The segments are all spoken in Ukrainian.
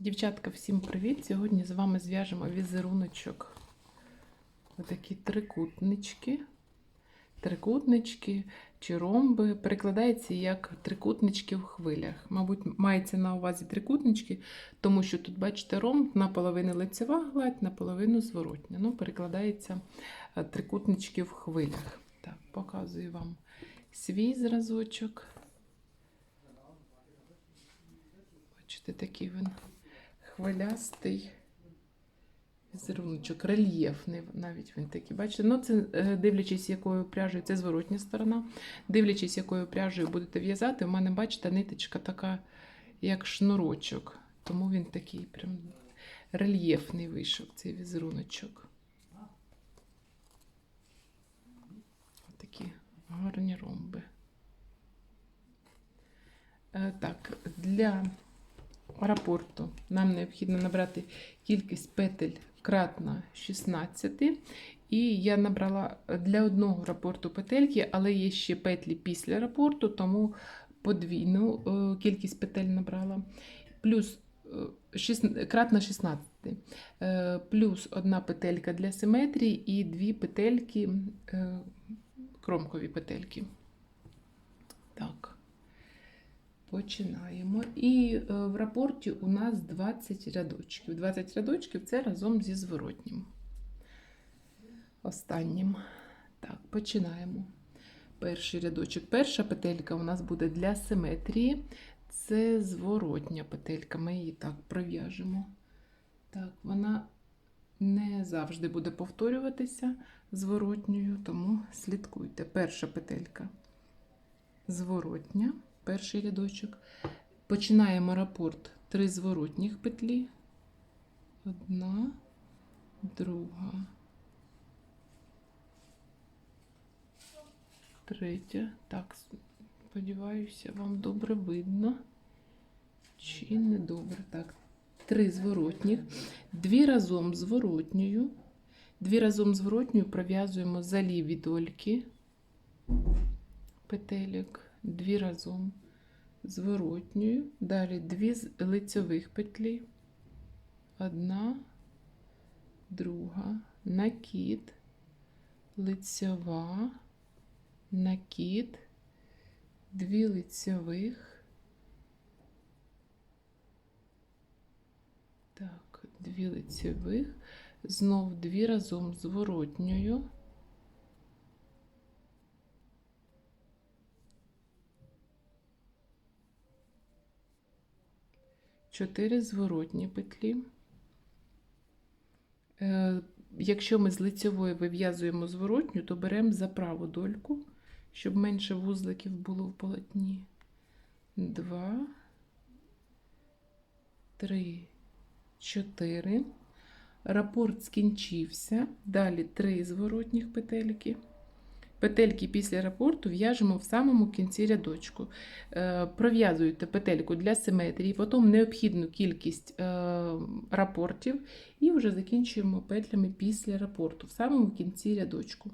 Дівчатка, всім привіт! Сьогодні з вами зв'яжемо візеруночок. Отакі трикутнички. Трикутнички чи ромби. Перекладається як трикутнички в хвилях. Мабуть, мається на увазі трикутнички, тому що тут, бачите, ромб наполовину лицева гладь, наполовину зворотня. Ну, перекладається е, трикутнички в хвилях. Так, показую вам свій зразочок. Бачите, такий він хвилястий візеруночок, рельєфний навіть він такий. Бачите, ну це е, дивлячись, якою пряжею, це зворотня сторона. Дивлячись, якою пряжею будете в'язати, у мене, бачите, ниточка така, як шнурочок. Тому він такий прям рельєфний вийшов, цей візеруночок. Такі гарні ромби. Е, Так, для рапорту нам необхідно набрати кількість петель кратна 16. І я набрала для одного рапорту петельки, але є ще петлі після рапорту, тому подвійну е, кількість петель набрала. Плюс е, шіс- кратна 16. Е, Плюс одна петелька для симетрії і дві петельки, е, кромкові петельки. Так. Починаємо. І е, в рапорті у нас 20 рядочків. 20 рядочків це разом зі зворотнім. Останнім. Так, починаємо. Перший рядочок. Перша петелька у нас буде для симетрії. Це зворотня петелька. Ми її так пров'яжемо. Так, вона не завжди буде повторюватися зворотньою, тому слідкуйте. Перша петелька зворотня перший рядочок. Починаємо рапорт три зворотніх петлі. Одна, друга, третя. Так, сподіваюся, вам добре видно. Чи не добре? Так, три зворотніх. Дві разом зворотньою. Дві разом зворотньою пров'язуємо за ліві дольки петелек дві разом зворотньою, далі дві з лицьових петлі, одна, друга, накид, лицьова, накид, дві лицьових, так, дві лицьових, знов дві разом зворотньою. Чотири зворотні петлі. Е, Якщо ми з лицевої вив'язуємо зворотню, то беремо за праву дольку, щоб менше вузликів було в полотні. Два, три, чотири. Рапорт скінчився. Далі три зворотніх петельки. Петельки після рапорту в'яжемо в самому кінці рядочку. Е, Пров'язуєте петельку для симетрії, потім необхідну кількість е, рапортів і вже закінчуємо петлями після рапорту в самому кінці рядочку.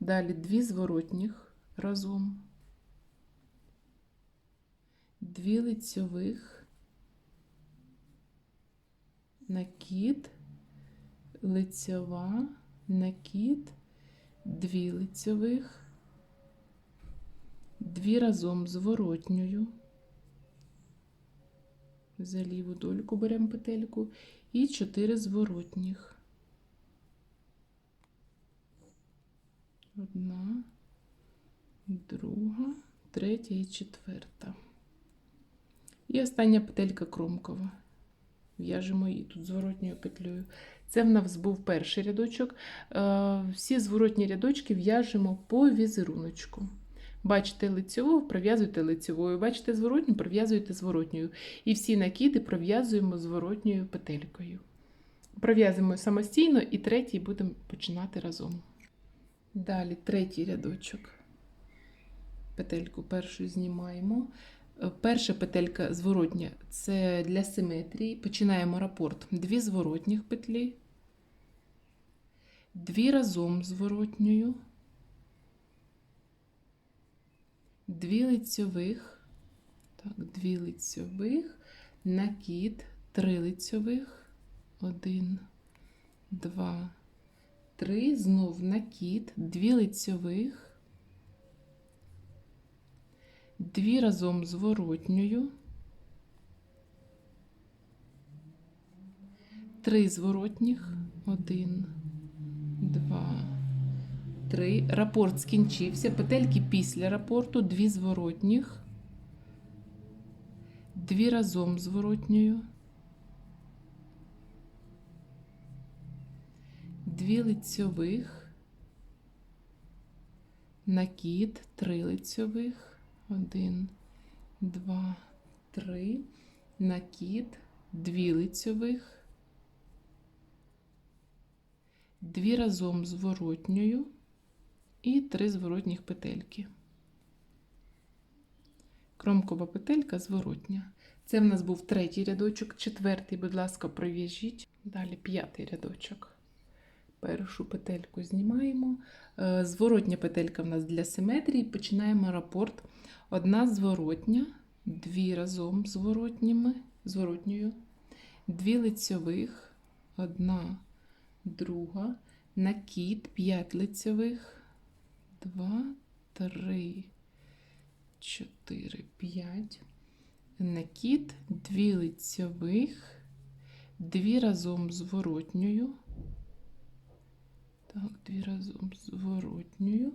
Далі дві зворотніх разом, дві лицьових, накид, лицьова, накид дві лицьових, дві разом зворотньою. За ліву дольку беремо петельку і чотири зворотніх. Одна, друга, третя і четверта. І остання петелька кромкова. В'яжемо її тут зворотньою петлею. Це в нас був перший рядочок. Е, Всі зворотні рядочки в'яжемо по візеруночку. Бачите лицьову, пров'язуєте лицьовою, бачите зворотню, пров'язуєте зворотньою. І всі накиди пров'язуємо зворотньою петелькою. Пров'язуємо самостійно і третій будемо починати разом. Далі третій рядочок. Петельку першу знімаємо. Перша петелька зворотня це для симетрії. Починаємо рапорт. Дві зворотніх петлі, дві разом зворотньою, дві лицьових, так, дві лицьових, накид, 3 лицьових, 1, 2, 3, знов накид, 2 лицьових, 2 разом зворотньою, 3 зворотніх, 1, 2, 3. Рапорт скінчився. Петельки після рапорту, 2 зворотніх, 2 разом зворотньою. Дві лицьових, накид, три лицьових, один, два, три, накид, дві лицьових, дві разом зворотньою і три зворотніх петельки. Кромкова петелька зворотня. Це в нас був третій рядочок, четвертий, будь ласка, пров'яжіть. Далі п'ятий рядочок. Першу петельку знімаємо. Е, Зворотня петелька в нас для симетрії. Починаємо рапорт. Одна зворотня, дві разом зворотніми, зворотньою, дві лицьових, одна, друга, накид, п'ять лицьових, два, три, чотири, п'ять, накид, дві лицьових, дві разом зворотньою. Так, дві разом зворотньою.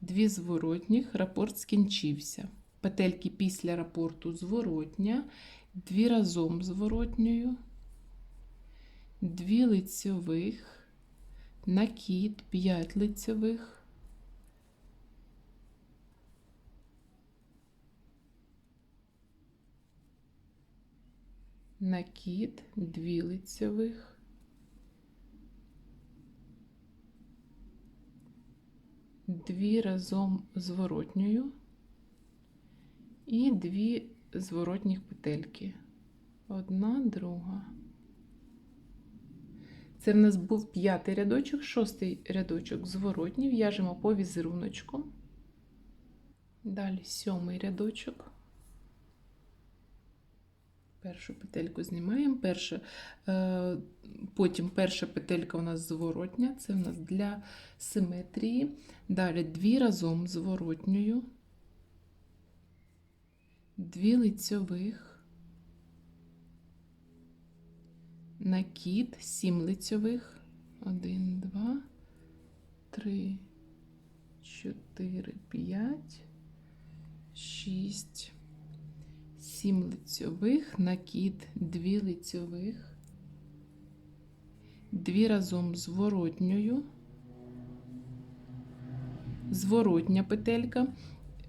Дві зворотніх, рапорт скінчився. Петельки після рапорту зворотня, дві разом зворотньою, дві лицьових, накид, п'ять лицьових, накид, дві лицьових, дві разом зворотньою і дві зворотніх петельки. Одна, друга. Це в нас був п'ятий рядочок, шостий рядочок зворотній, в'яжемо по візеруночку. Далі сьомий рядочок. Першу петельку знімаємо. Перша, е, потім перша петелька у нас зворотня, це в нас для симетрії. Далі дві разом зворотньою, дві лицьових, накид, сім лицьових, один, два, три, чотири, п'ять, шість. 7 лицьових, накид, 2 лицьових, 2 разом зворотньою, зворотня петелька,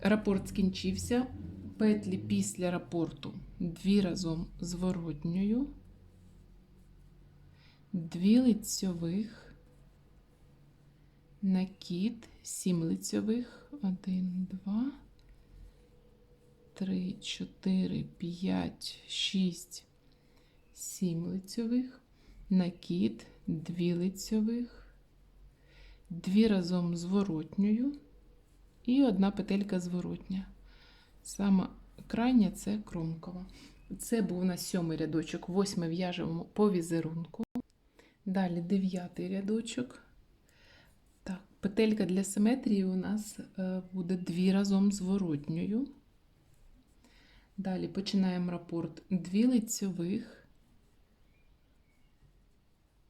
рапорт скінчився, петлі після рапорту. 2 разом зворотньою, 2 лицьових, накид, 7 лицьових, 1, 2, 3, 4, 5, 6, 7 лицьових, накид, 2 лицьових, 2 разом зворотньою і одна петелька зворотня. Сама крайня це кромкова. Це був у нас сьомий рядочок, восьмий в'яжемо по візерунку. Далі дев'ятий рядочок. Так, Петелька для симетрії у нас е, буде дві разом зворотньою. Далі починаємо рапорт дві лицьових,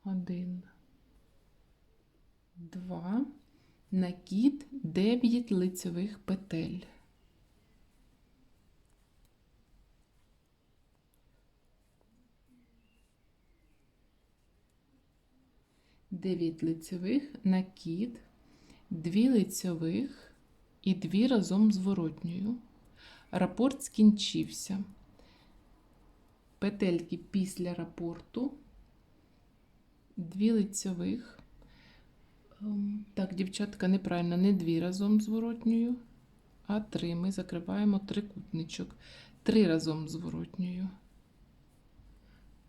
один, два, накид, дев'ять лицьових петель. Дев'ять лицьових, накид, дві лицьових і дві разом зворотньою. Рапорт скінчився. Петельки після рапорту, дві лицьових. Ем, так, дівчатка, неправильно, не дві разом зворотньою, а три. Ми закриваємо трикутничок. Три разом зворотньою.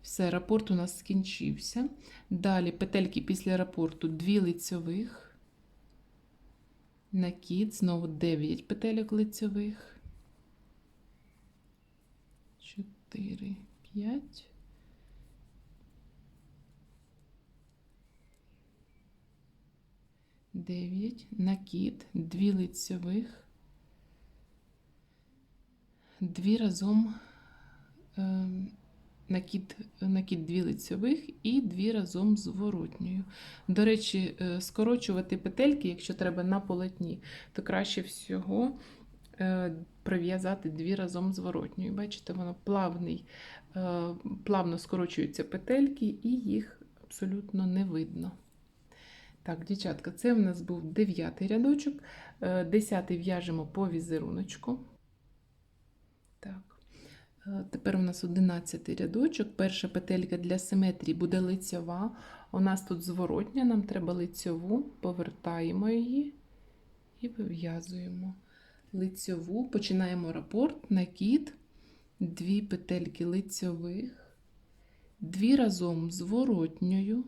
Все, рапорт у нас скінчився. Далі петельки після рапорту, дві лицьових, накид, знову 9 петельок лицьових. 4, 5. Дев'ять, накид, дві лицьових, дві разом е, накид, накид дві лицьових і дві разом зворотньою. До речі, е, скорочувати петельки, якщо треба на полотні, то краще всього е, пров'язати 2 разом з воротньою. Бачите, воно плавний, е, плавно скорочуються петельки і їх абсолютно не видно. Так, дівчатка, це в нас був дев'ятий рядочок. Е, Десятий в'яжемо по візеруночку. Так. Тепер у нас одинадцятий рядочок. Перша петелька для симетрії буде лицьова. У нас тут зворотня, нам треба лицьову, повертаємо її і вив'язуємо. Лицьову, починаємо рапорт, накид, дві петельки лицьових, дві разом зворотньою.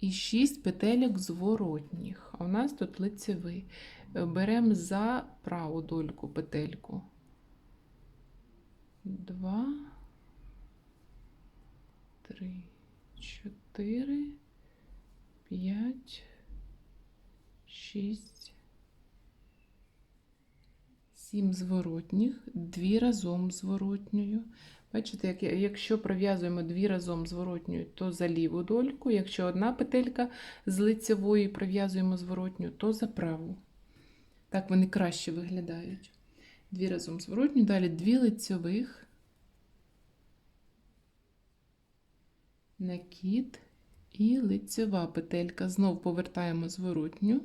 і 6 петельок зворотніх. А у нас тут лицевий. Беремо за праву дольку петельку. 2, 3, 4, 5, 6, 7 зворотніх, 2 разом зворотньою. Бачите, як, якщо пров'язуємо дві разом зворотньою, то за ліву дольку, якщо одна петелька з лицевої пров'язуємо зворотню, то за праву. Так вони краще виглядають. Дві разом зворотню, далі дві лицьових, накид і лицьова петелька. Знов повертаємо зворотню.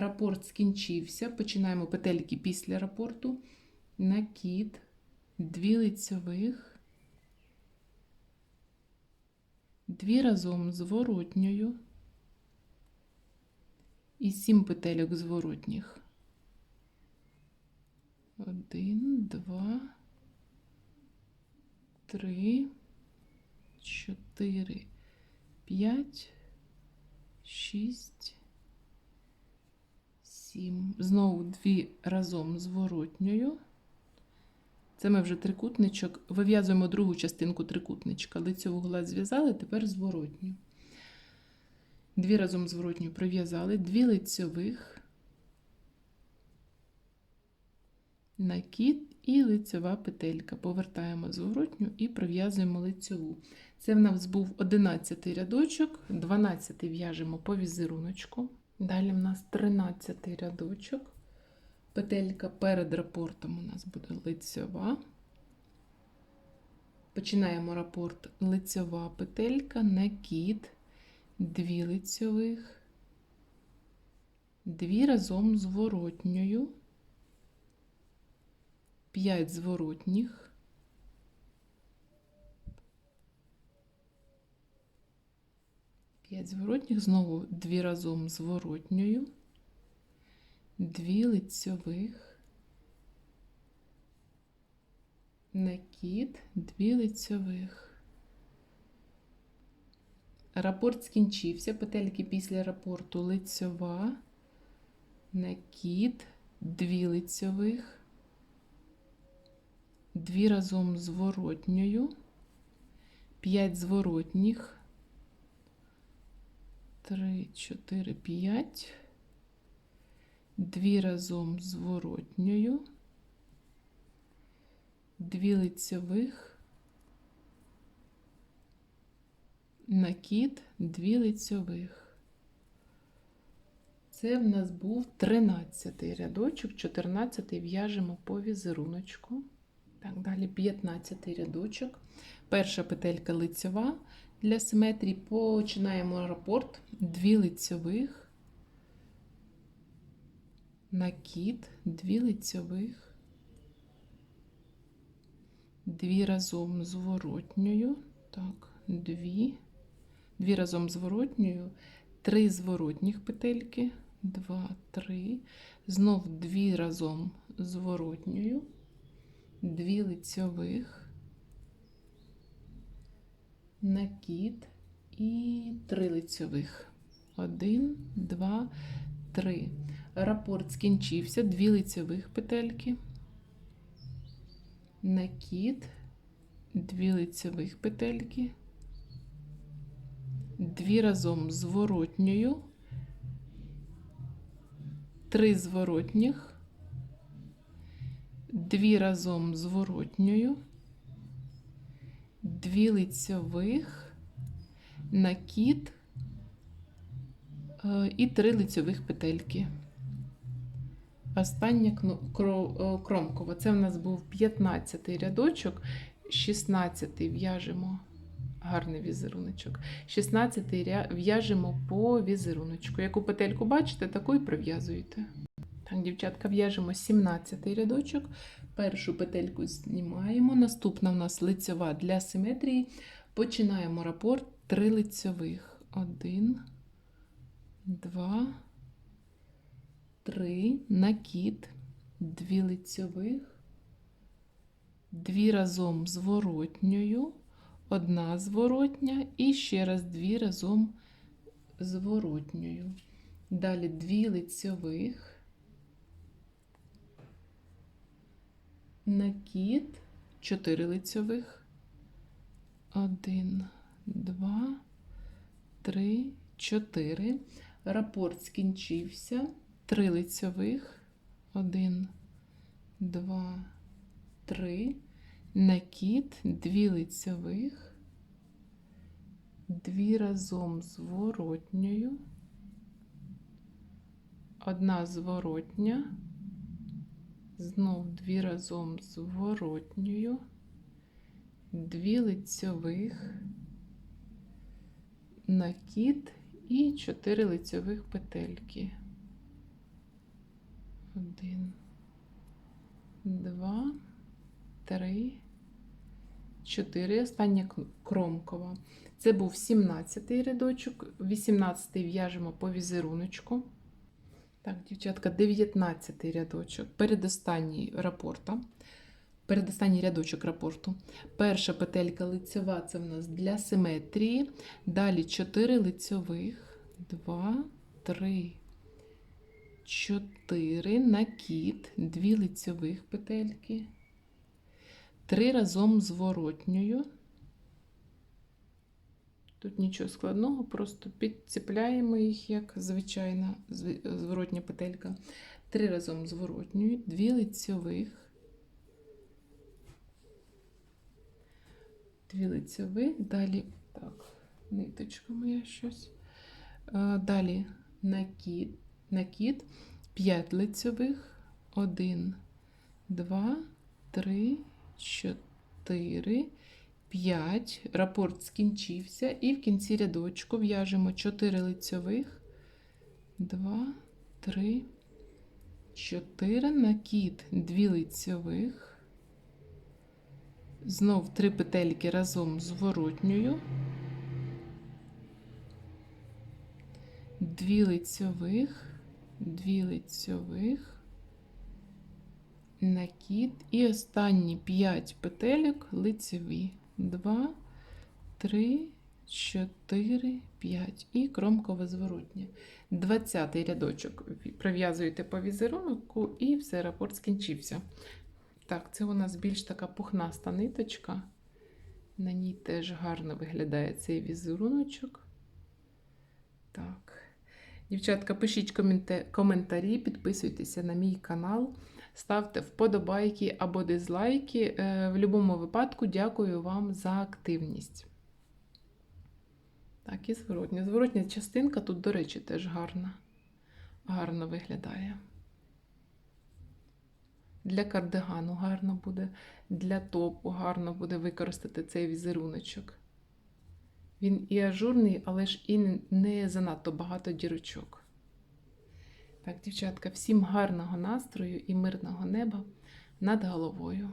Рапорт скінчився. Починаємо петельки після рапорту. Накид дві лицьових, дві разом зворотньою і сім петельок зворотніх. Один, два, три, чотири, п'ять, шість, сім. Знову дві разом зворотньою. Це ми вже трикутничок, вив'язуємо другу частинку трикутничка. Лицьову гладь зв'язали, тепер зворотню. Дві разом зворотню пров'язали, дві лицьових, накид і лицьова петелька. Повертаємо зворотню і пров'язуємо лицьову. Це в нас був 11 рядочок, 12 в'яжемо по візеруночку. Далі в нас 13 рядочок. Петелька перед рапортом у нас буде лицьова. Починаємо рапорт лицьова петелька, накид, дві лицьових, дві разом зворотньою, 5 зворотніх, п'ять зворотніх, знову дві разом зворотньою дві лицьових, накид, дві лицьових. Рапорт скінчився, петельки після рапорту лицьова, накид, дві лицьових, дві разом зворотньою, п'ять зворотніх, три, чотири, п'ять дві разом зворотньою, дві лицьових, накид, дві лицьових. Це в нас був 13 рядочок, 14 в'яжемо по візеруночку. Так, далі 15 рядочок. Перша петелька лицьова. Для симетрії починаємо рапорт, дві лицьових, накид, дві лицьових, дві разом зворотньою, так, дві, дві разом зворотньою, три зворотніх петельки, два, три, знов дві разом зворотньою, дві лицьових, накид і три лицьових. Один, два, три. Рапорт скінчився, дві лицевих петельки, накид, дві лицевих петельки, дві разом зворотньою, три зворотніх, дві разом зворотньою, дві лицьових, накид е, і три лицьових петельки. Остання е, кромкова. Це в нас був 15 рядочок, 16 в'яжемо гарний візеруночок. 16 ря- в'яжемо по візеруночку. Яку петельку бачите, таку і прив'язуєте. Дівчатка, в'яжемо 17 рядочок. Першу петельку знімаємо. Наступна в нас лицьова для симетрії. Починаємо рапорт 3 лицьових. 1, 2, 3, накид, 2 лицьових, 2 разом зворотньою, одна зворотня і ще раз 2 разом зворотньою. Далі 2 лицьових, накид, 4 лицьових, 1, 2, 3, 4. Рапорт скінчився. 3 лицьових, 1, 2, 3, накид, 2 лицьових, 2 разом зворотньою, одна зворотня, знов 2 разом зворотньою, 2 лицьових, накид і 4 лицьових петельки. Один, два, три, чотири. Остання кромкова. Це був 17 рядочок, 18 в'яжемо по візеруночку. Так, дівчатка, 19 рядочок. Передостанній рапорта. Передостанній рядочок рапорту. Перша петелька лицьова це в нас для симетрії. Далі 4 лицьових, 2, 3, 4 накид, 2 лицьових петельки, 3 разом зворотньою. Тут нічого складного, просто підцепляємо їх, як звичайна зворотня петелька. 3 разом зворотньою, 2 лицьових, 2 лицьових, далі так, ниточка моя щось. Е, Далі накид, накид 5 лицьових, 1, 2, 3, 4, 5. Рапорт скінчився. І в кінці рядочку в'яжемо 4 лицьових, 2, 3, 4, накид, 2 лицьових. Знов 3 петельки разом зворотньою. Дві лицьових, дві лицьових, накид і останні 5 петельок лицьові. 2, 3, 4, 5 і кромкове зворотнє. 20 рядочок прив'язуєте по візерунку і все, рапорт скінчився. Так, це у нас більш така пухнаста ниточка. На ній теж гарно виглядає цей візеруночок. Так. Дівчатка, пишіть коментарі, підписуйтеся на мій канал, ставте вподобайки або дизлайки. Е, В будь-якому випадку дякую вам за активність. Так, і зворотня. Зворотня частинка тут, до речі, теж гарна. Гарно виглядає. Для кардигану гарно буде, для топу гарно буде використати цей візеруночок. Він і ажурний, але ж і не- не занадто багато дірочок. Так, дівчатка, всім гарного настрою і мирного неба над головою.